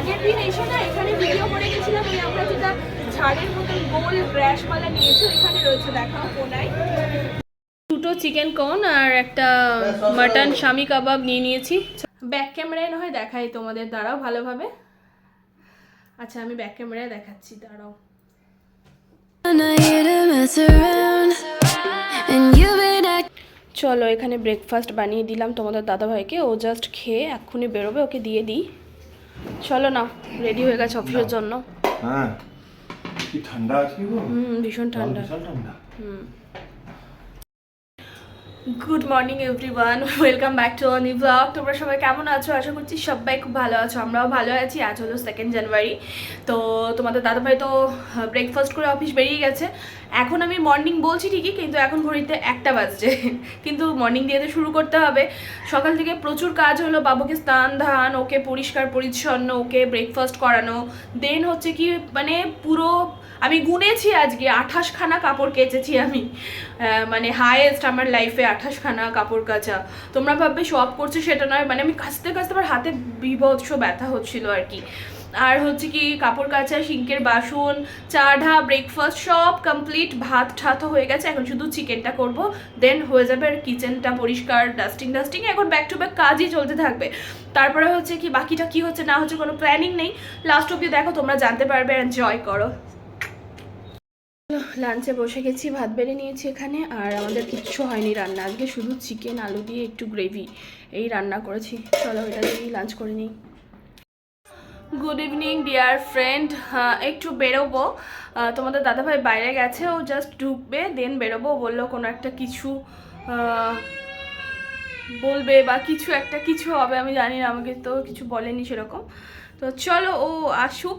আগের দিন এসে না এখানে ভিডিও করে গেছিলাম, ওই আমরা যেটা ঝাড়ের মতন গোল ব্রাশওয়ালা নিয়েছি এখানে রয়েছে দেখাও কোনায়। দুটো চিকেন কর্ন আর একটা মাটন শামি কাবাব নিয়ে নিয়েছি। ব্যাক ক্যামেরায় না হয় দেখাই তোমাদের, দাঁড়াও ভালোভাবে। আচ্ছা আমি ব্যাক ক্যামেরায় দেখাচ্ছি, দাঁড়াও। চলো, এখানে ব্রেকফাস্ট বানিয়ে দিলাম তোমাদের দাদাভাইকে, ও জাস্ট খেয়ে এক্ষুনি বেরোবে, ওকে দিয়ে দিই। চলো না রেডি হয়ে গেছে অফিসের জন্য। হ্যাঁ। কি ঠান্ডা আছে গো? হুম ভীষণ ঠান্ডা। ভীষণ ঠান্ডা good morning everyone welcome back to new blog তোমরা সবাই কেমন আছো? আশা করছি সবাই খুব ভালো আছো। আমরাও ভালো আছি। আজ হলো সেকেন্ড জানুয়ারি তো তোমাদের দাদাভাই তো ব্রেকফাস্ট করে অফিস বেরিয়ে গেছে। এখন আমি মর্নিং বলছি ঠিকই, কিন্তু এখন ঘড়িতে একটা বাজছে। কিন্তু মর্নিং দিয়ে তো শুরু করতে হবে। সকাল থেকে প্রচুর কাজ হলো। বাবুকে স্নান, ধান, ওকে পরিষ্কার, পরিচ্ছন্ন, ওকে ব্রেকফাস্ট করানো। দেন হচ্ছে কি মানে পুরো আমি গুনেছি আজকে, আঠাশখানা কাপড় কেচেছি আমি। মানে হায়েস্ট আমার লাইফে আঠাশখানা কাপড় কাচা। তোমরা ভাববে সব করছে সেটা নয় মানে আমি কাচতে কাচতে আমার হাতে বিভৎস ব্যথা হচ্ছিল আর কি। আর হচ্ছে কি, কাপড় কাচা, সিঙ্কের বাসন, চা ঢা ব্রেকফাস্ট সব কমপ্লিট ভাত ঠাত হয়ে গেছে। এখন শুধু চিকেনটা করব দেন হয়ে যাবে আর কিচেনটা পরিষ্কার ডাস্টিং ডাস্টিং এখন ব্যাক টু ব্যাক কাজই চলতে থাকবে। তারপরে হচ্ছে কি, বাকিটা কি হচ্ছে না হচ্ছে কোনো প্ল্যানিং নেই। লাস্ট অব্দি দেখো, তোমরা জানতে পারবে এনজয় করো। লাঞ্চে বসে গেছি, ভাত বেড়ে নিয়েছি এখানে, আর আমাদের কিচ্ছু হয়নি রান্না। আজকে শুধু চিকেন, আলু দিয়ে একটু গ্রেভি এই রান্না করেছি। চলো এটা দিয়েই লাঞ্চ করে নিই। গুড ইভিনিং ডিয়ার ফ্রেন্ড একটু বেরোবো। তোমাদের দাদাভাই বাইরে গেছে, ও জাস্ট ঢুকবে দেন বেরোবো। বলল, কোনো একটা কিছু বলবে বা কিছু একটা, কিছু হবে, আমি জানি না, আমাকে তো কিছু বলেনি সেরকম। তো চলো, ও আসুক।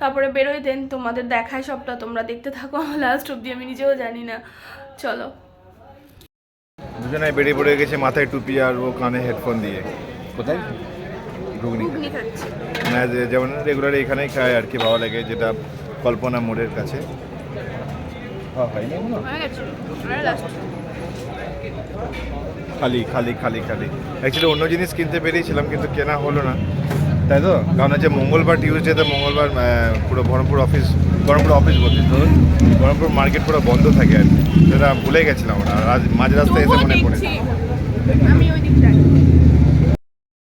তারপরে বেরোয় দেন তোমাদের দেখায় সবটা তোমরা দেখতে থাকো লাস্ট অবধি আমি নিজেও জানি না। চলো। দুজনে বেরিয়ে পড়ে গেছে মাথায় টুপি আর ও কানে হেডফোন দিয়ে। কোথায়? ঘুগনি। যেমন রেগুলার এখানেই খায় আর কি ভালো লাগে যেটা কল্পনা মোড়ের কাছে। হ্যাঁ, খালি খালি খালি খালি। অ্যাকচুয়ালি অন্য জিনিস কিনতে বেরিয়েছিলাম কিন্তু কেনা হলো না। তাই তো? কারণ হচ্ছে মঙ্গলবার টিউসডেতে মঙ্গলবার পুরো বহরমপুর অফিস বহরমপুর অফিস বলছি তো বহরমপুর মার্কেট পুরো বন্ধ থাকে আর কি। সেটা ভুলে গেছিলাম ওটা আর আজ মাঝ রাস্তায় এসে মনে পড়ে আমি ওই দিকটায়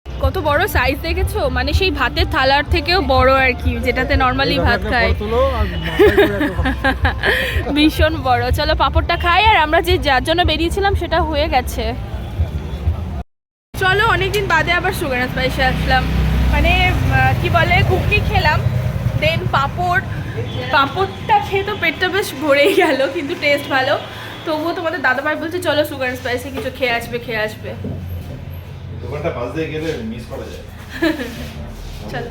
কত বড় সাইজ দেখেছ? মানে সেই ভাতের থালার থেকেও বড় আর কি যেটাতে নর্মালি ভাত খায়। ভীষণ বড়। চলো পাপড়টা খাই আর আমরা যে যার জন্য বেরিয়েছিলাম সেটা হয়ে গেছে। চলো অনেকদিন বাদে আবার সুগার স্পাইসে আসলাম। মানে কি বলে ঘুগনি খেলাম দেন পাঁপড় পাঁপড়টা খেয়ে তো পেটটা বেশ ভরেই গেল কিন্তু টেস্ট ভালো। তবুও তোমাদের দাদাভাই বলছে চলো সুগার স্পাইসে কিছু খেয়ে আসবে খেয়ে আসবে। চলো।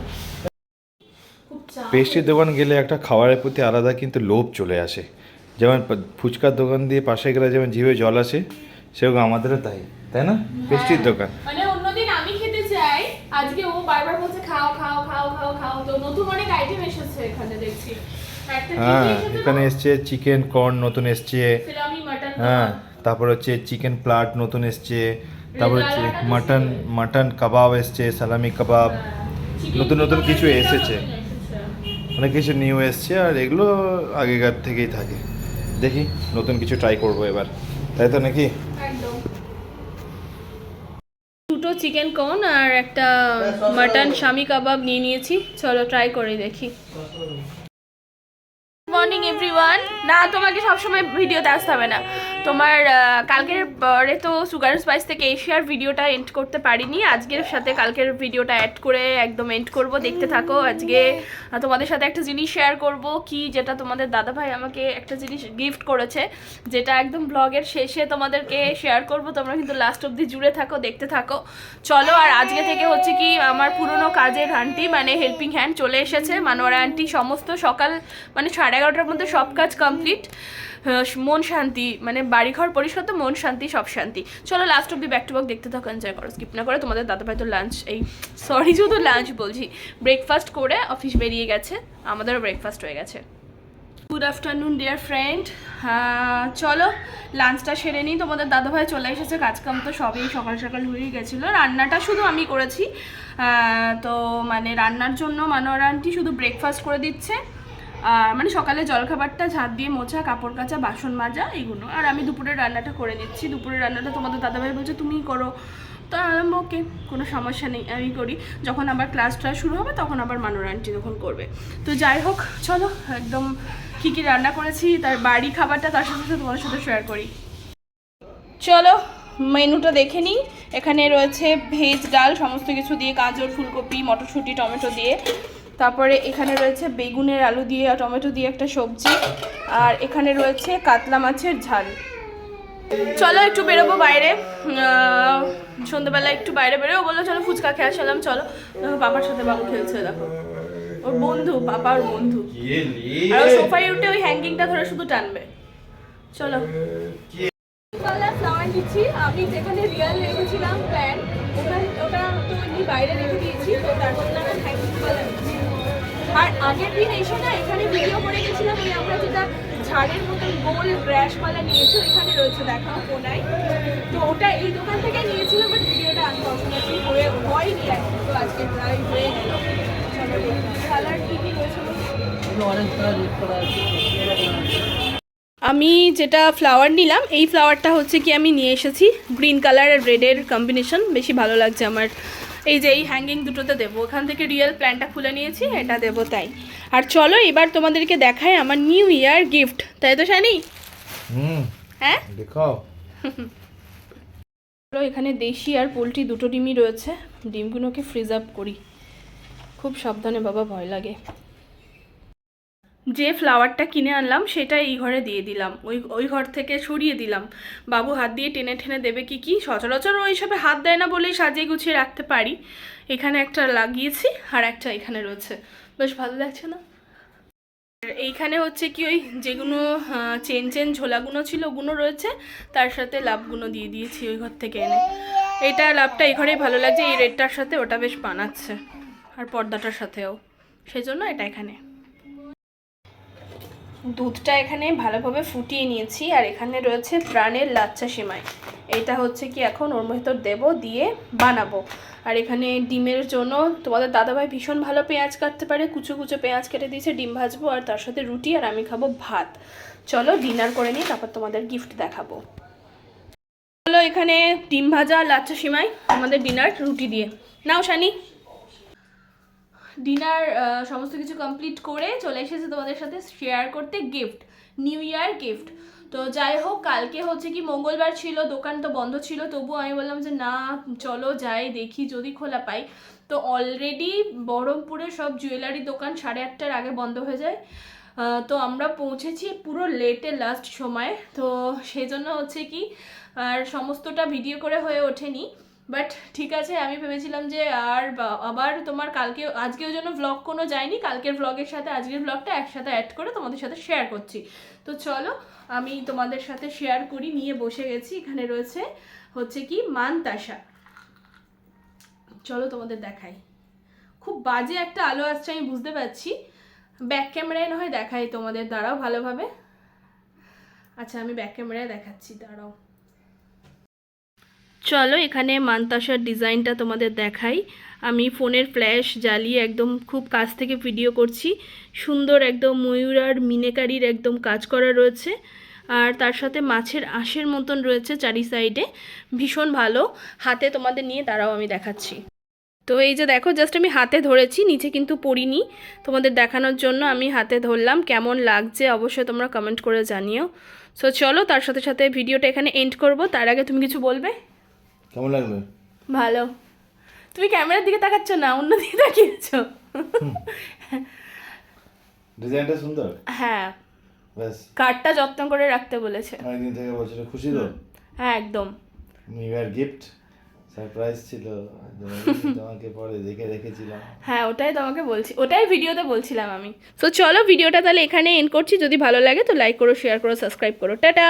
পেস্ট্রির দোকান গেলে একটা খাবারের প্রতি আলাদা কিন্তু লোভ চলে আসে। যেমন ফুচকার দোকান দিয়ে পাশে গেলে যেমন জিভে জল আসে সেরকম আমাদেরও তাই তাই না? পেস্ট্রির দোকান মানে অন্যদিন আমি খেতে চাই আজকে ও বারবার বলছে খাও খাও খাও খাও খাও। তো নতুন অনেক আইটেম এসেছে এখানে দেখছি। হ্যাঁ এখানে এসছে চিকেন কর্ন নতুন এসছে। হ্যাঁ তারপর হচ্ছে চিকেন প্লাট নতুন এসছে। তারপর হচ্ছে মাটন মাটন কাবাব এসছে সালামি কাবাব নতুন নতুন কিছু এসেছে। অনেক কিছু নিউ এসছে আর এগুলো আগেকার থেকেই থাকে। দেখি নতুন কিছু ট্রাই করব এবার। তাই তো নাকি? দুটো চিকেন কর্ন আর একটা মাটন শামি কাবাব নিয়ে নিয়েছি। চলো ট্রাই করে দেখি। মর্নিং এভরিওয়ান না, তোমাকে সবসময় ভিডিওতে আসতে হবে না। তোমার কালকের, পরে তো সুগার স্পাইস থেকে এশিয়ার ভিডিওটা এন্ড করতে পারিনি। আজকের সাথে কালকের ভিডিওটা অ্যাড করে একদম এন্ড করব। দেখতে থাকো। আজকে তোমাদের সাথে একটা জিনিস শেয়ার করব কি যেটা তোমাদের দাদাভাই আমাকে একটা জিনিস গিফট করেছে, যেটা একদম ব্লগের শেষে তোমাদেরকে শেয়ার করব। তোমরা কিন্তু লাস্ট অব্দি জুড়ে থাকো, দেখতে থাকো। চলো, আর আজকে থেকে হচ্ছে কি আমার পুরনো কাজের আন্টি মানে হেল্পিং হ্যান্ড চলে এসেছে। মানোয়ারা আন্টি সমস্ত সকাল মানে সাড়ে এগারোটার মধ্যে সব কাজ কমপ্লিট মন শান্তি মানে বাড়িঘর, পরিষ্কার তো মন শান্তি, সব শান্তি। চলো লাস্ট অব্দি ব্যাক টু ব্যাক দেখতে থাকো এনজয় করো। স্কিপ না করে তোমাদের দাদাভাই তো লাঞ্চ এই সরি শুধু লাঞ্চ বলছি। ব্রেকফাস্ট করে অফিস বেরিয়ে গেছে, আমাদেরও ব্রেকফাস্ট হয়ে গেছে। গুড আফটারনুন ডিয়ার ফ্রেন্ড চলো লাঞ্চটা সেরে নিই। তোমাদের দাদাভাই চলে এসেছে, কাজকাম তো সবই সকাল সকাল হয়ে গেছিল। রান্নাটা শুধু আমি করেছি। তো মানে রান্নার জন্য মানোয়ার আন্টি শুধু ব্রেকফাস্ট করে দিচ্ছে। মানে সকালে জলখাবারটা, ঝাঁট দিয়ে মোছা, কাপড় কাচা, বাসন মাজা এগুলো আর আমি দুপুরের রান্নাটা করে নিচ্ছি। দুপুরের রান্নাটা তোমাদের দাদাভাই বলছে, তুমিই করো। তো আমি, ওকে, কোনো সমস্যা নেই, আমি করি। যখন আবার ক্লাসটা শুরু হবে, তখন আবার মানোর আন্টি তখন করবে। তো যাই হোক, চলো, একদম কী কী রান্না করেছি, তার বাড়ি খাবারটা, তার সাথে সাথে তোমার সাথে শেয়ার করি। চলো, মেনুটা দেখে নিই। এখানে রয়েছে ভেজ ডাল, সমস্ত কিছু দিয়ে, গাজর, ফুলকপি, মটরশুঁটি, টমেটো দিয়ে। তারপরে এখানে রয়েছে বেগুনের আলু দিয়ে আর টমেটো দিয়ে একটা সবজি আর এখানে রয়েছে কাতলা মাছের ঝাল। চলো একটু বেরোবো বাইরে। সন্ধ্যেবেলা একটু বাইরে বেরোবো বলল চলো ফুচকা খেয়ে আসলাম চলো। বাবার সাথে বাবু খেলছে দেখো। ওর বন্ধু পাপার বন্ধু। আর ও সোফায় উঠে ওই হ্যাঙ্গিংটা ধরে শুধু টানবে। চলো। ফ্লাওয়ার আমি যেখানে রিয়াল রেখেছিলাম প্ল্যান ওখানে ওটা তো বাইরে রেখে দিয়েছি তো তার জন্য হ্যাঙ্গিং আর আগের দিন এসে না এখানে ভিডিও করে গেছিলাম ওই আমরা যেটা ঝাড়ের মতন গোল নিয়েছি ওইখানে রয়েছে দেখাও কোনায়। তো ওটা এই দোকান থেকে নিয়েছিলাম বাট ভিডিওটা আনফর্চুনেটলি হয়ে হয়নি তো আজকে প্রায় হয়ে গেল। কালার কী কী রয়েছে? বলো? আমি যেটা ফ্লাওয়ার নিলাম এই ফ্লাওয়ারটা হচ্ছে কি আমি নিয়ে এসেছি। গ্রিন কালার আর রেডের কম্বিনেশন বেশি ভালো লাগছে আমার। এই যে এই হ্যাঙ্গিং দুটোতে দেবো। ওখান থেকে রিয়েল প্ল্যানটা খুলে নিয়েছি এটা দেবো তাই। আর চলো এবার তোমাদেরকে দেখায় আমার নিউ ইয়ার গিফট তাই তো শানি? হুম। হ্যাঁ? দেখাও। চলো এখানে দেশি আর পোলট্রি দুটো ডিমই রয়েছে। ডিমগুলোকে ফ্রিজ আপ করি। খুব সাবধানে বাবা ভয় লাগে। যে ফ্লাওয়ারটা কিনে আনলাম, সেটা এই ঘরে দিয়ে দিলাম। ওই ওই ঘর থেকে সরিয়ে দিলাম। বাবু হাত দিয়ে টেনে টেনে দেবে কি কি? সচরাচর ওই সবে হাত দেয় না বলেই সাজিয়ে গুছিয়ে রাখতে পারি। এখানে একটা লাগিয়েছি আর একটা এখানে রয়েছে। বেশ ভালো লাগছে না? এইখানে হচ্ছে কি ওই যেগুলো চেন চেন ঝোলাগুলো ছিল ওগুলো রয়েছে। তার সাথে লাভগুলো দিয়ে দিয়েছি ওই ঘর থেকে এনে। এটা লাভটা এই ঘরেই ভালো লাগছে, এই রেডটার সাথে ওটা বেশ বানাচ্ছে। আর পর্দাটার সাথেও। সেই জন্য এটা এখানে। দুধটা এখানে ভালোভাবে ফুটিয়ে নিয়েছি, আর এখানে রয়েছে প্রাণের লাচ্চা সিমাই। এটা হচ্ছে কি এখন ওর ভেতর দেব, দিয়ে বানাবো। আর এখানে ডিমের জন্য তোমাদের দাদাভাই ভীষণ ভালো পেঁয়াজ কাটতে পারে, কুচো কুচো পেঁয়াজ কেটে দিয়েছে, ডিম ভাজবো, আর তার সাথে রুটি, আর আমি খাব ভাত। চলো ডিনার করে নিই, তারপর তোমাদের গিফট দেখাবো। চলো এখানে ডিম ভাজা লাচ্চা সিমাই আমাদের ডিনার রুটি দিয়ে। নাও, শানি। ডিনার সমস্ত কিছু কমপ্লিট করে চলে এসেছে তোমাদের সাথে শেয়ার করতে গিফট নিউ ইয়ার গিফট তো যাই হোক, কালকে হচ্ছে কি মঙ্গলবার ছিল, দোকান তো বন্ধ ছিল, তবুও আমি বললাম যে না, চলো যাই, দেখি যদি খোলা পাই। তো অলরেডি বহরমপুরে সব জুয়েলারি দোকান সাড়ে আটটার আগে বন্ধ হয়ে যায়। তো আমরা পৌঁছেছি পুরো লেটে লাস্ট সময়। তো সেই জন্য হচ্ছে কি, আর সমস্তটা ভিডিও করে হয়ে ওঠেনি। বাট ঠিক আছে, আমি ভেবেছিলাম যে আর আবার তোমার কালকে, আজকেও জন্য ব্লগ কোনো যায়নি, কালকের ব্লগের সাথে আজকের ব্লগটা একসাথে অ্যাড করে তোমাদের সাথে শেয়ার করছি। তো চলো, আমি তোমাদের সাথে শেয়ার করি, নিয়ে বসে গেছি, এখানে রয়েছে হচ্ছে কি মানতাসা চলো তোমাদের দেখাই। খুব বাজে একটা আলো আসছে, আমি বুঝতে পারছি। ব্যাক ক্যামেরায় না হয় দেখাই তোমাদের, দাঁড়াও ভালোভাবে। আচ্ছা আমি ব্যাক ক্যামেরায় দেখাচ্ছি, দাঁড়াও। চলো এখানে মানতাসার ডিজাইনটা তোমাদের দেখাই। আমি ফোনের ফ্ল্যাশ জ্বালিয়ে একদম খুব কাছ থেকে ভিডিও করছি। সুন্দর একদম ময়ূর আর মিনেকারির একদম কাজ করা রয়েছে। আর তার সাথে মাছের আঁশের মতন রয়েছে চারি সাইডে। ভীষণ ভালো। হাতে তোমাদের নিয়ে দাঁড়াও আমি দেখাচ্ছি। তো এই যে দেখো জাস্ট আমি হাতে ধরেছি, নিচে কিন্তু পড়িনি। তোমাদের দেখানোর জন্য আমি হাতে ধরলাম। কেমন লাগছে অবশ্যই তোমরা কমেন্ট করে জানিও। সো চলো তার সাথে সাথে ভিডিওটা এখানে এন্ড করব। তার আগে তুমি কিছু বলবে? কেমন লাগবে ভালো। তুমি ক্যামেরার দিকে তাকাচ্ছ না অন্য দিকে তাকিয়েছ। ডিজাইনটা সুন্দর? হ্যাঁ। ব্যাস। কার্ডটা যত্ন করে রাখতে বলেছে। অনেকদিন থেকে বছরে খুশি তো? হ্যাঁ একদম। নিউ ইয়ার গিফট সারপ্রাইজ ছিল। তোমাকে পরে দেখে রেখেছিলাম। হ্যাঁ ওটাই তোমাকে বলছি ওটাই ভিডিওতে বলছিলাম আমি। তো চলো ভিডিওটা তাহলে এখানে এন্ড করছি। যদি ভালো লাগে তো লাইক করো শেয়ার করো সাবস্ক্রাইব করো। টাটা!